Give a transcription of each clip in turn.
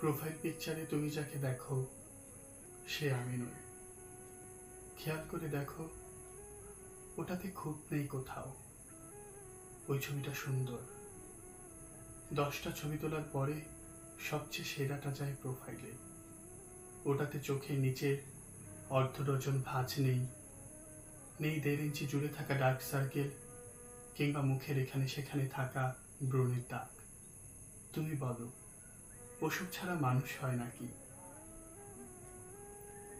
Profile পিকচারে তুমি যাকে দেখো, সে আমি নই। খেয়াল করে দেখো, ওটাতে খুব নেই কোথাও। ওই ছবিটা সুন্দর। দশটা ছবি তোলার পরে সবচেয়ে সেরাটা যায় প্রোফাইলে। ওটাতে চোখের নিচে অর্ধ ডজন ভাঁজ নেই। নেই দেড় ইঞ্চি জুড়ে থাকা ডার্ক সার্কেল, কিংবা মুখের এখানে সেখানে থাকা ব্রণের দাগ। তুমি বলো ওসব ছাড়া মানুষ হয় নাকি?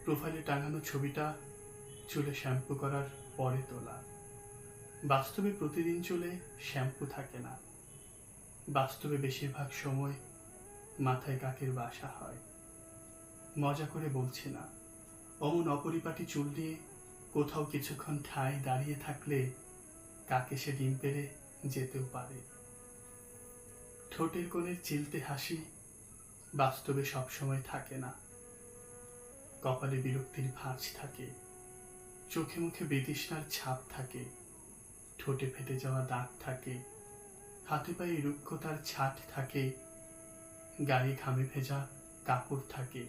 প্রোফাইলে টাঙানো ছবিটা চুলে শ্যাম্পু করার পরে তোলা। বাস্তবে প্রতিদিন চুলে শ্যাম্পু থাকে না। বাস্তবে বেশিরভাগ সময় মাথায় কাকের বাসা হয়। মজা করে বলছি না, অমন অপরিপাটি চুল দিয়ে কোথাও কিছুক্ষণ ঠায় দাঁড়িয়ে থাকলে কাকে সে ডিম পেরে যেতেও পারে। ঠোঁটের কোণের চিলতে হাসি বাস্তবে সবসময় থাকে না। কপালে বিরক্তির ভাঁজ থাকে, চোখে মুখে বেদিষ্ণার ছাপ থাকে, ঠোঁটে ফেটে যাওয়া দাগ থাকে, হাতে পায়ে রুক্ষতার ছাট থাকে, গায়ে ঘামে ভেজা কাপড় থাকে,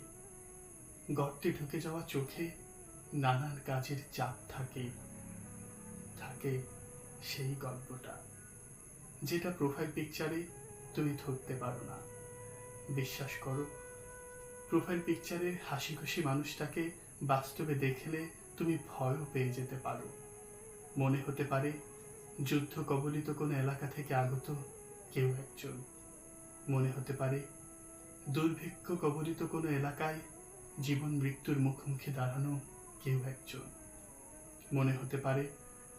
গর্তে ঢুকে যাওয়া চোখে নানান কাজের চাপ থাকে থাকে সেই গল্পটা, যেটা প্রোফাইল পিকচারে তুমি ধরতে পারো না। বিশ্বাস করো। প্রোফাইল পিকচারের হাসি খুশি মানুষটাকে বাস্তবে দেখলে তুমি ভয়ও পেয়ে যেতে পারো। মনে হতে পারে যুদ্ধ কবলিত কোনো এলাকা থেকে আগত কেউ একজন। মনে হতে পারে দুর্ভিক্ষ কবলিত কোনো এলাকায় জীবন মৃত্যুর মুখোমুখি দাঁড়ানো কেউ একজন। মনে হতে পারে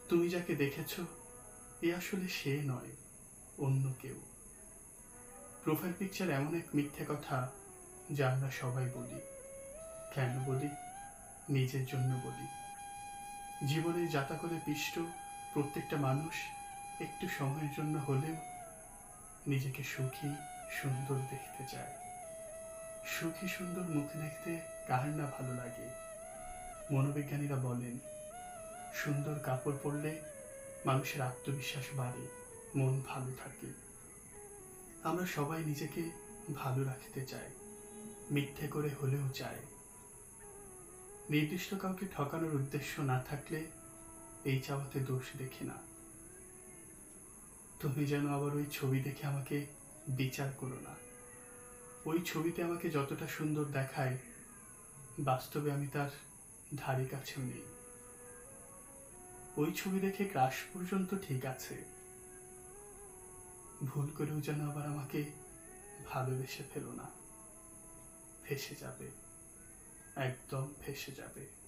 তুমি যাকে দেখেছ, এ আসলে সে নয়, অন্য কেউ। প্রোফাইল পিকচার এমন এক মিথ্যে কথা যা আমরা সবাই বলি। কেন বলি? নিজের জন্য বলি। জীবনের জাতাকলে পিষ্ট প্রত্যেকটা মানুষ একটু সময়ের জন্য হলেও নিজেকে সুখী, সুন্দর দেখতে চায়। সুখী, সুন্দর মুখ দেখতে কার না ভালো লাগে? মনোবিজ্ঞানীরা বলেন, সুন্দর কাপড় পরলে মানুষের আত্মবিশ্বাস বাড়ে, মন ভালো থাকে। আমরা সবাই নিজেকে ভালো রাখতে চাই, মিথ্যে করে হলেও চাই। নির্দিষ্ট কাউকে ঠকানোর উদ্দেশ্য না থাকলে এই চাওয়াতে দোষ দেখি না। তুমি যেন আবার ওই ছবি দেখে আমাকে বিচার করো না। ওই ছবিতে আমাকে যতটা সুন্দর দেখায়, বাস্তবে আমি তার ধারে কাছেও নেই। ওই ছবি দেখে ক্রাশ পর্যন্ত ঠিক আছে। ভুল করেও যেন আবার আমাকে ভালোবেসে ফেলো না। ফেসে যাবে। একদম ফেসে যাবে।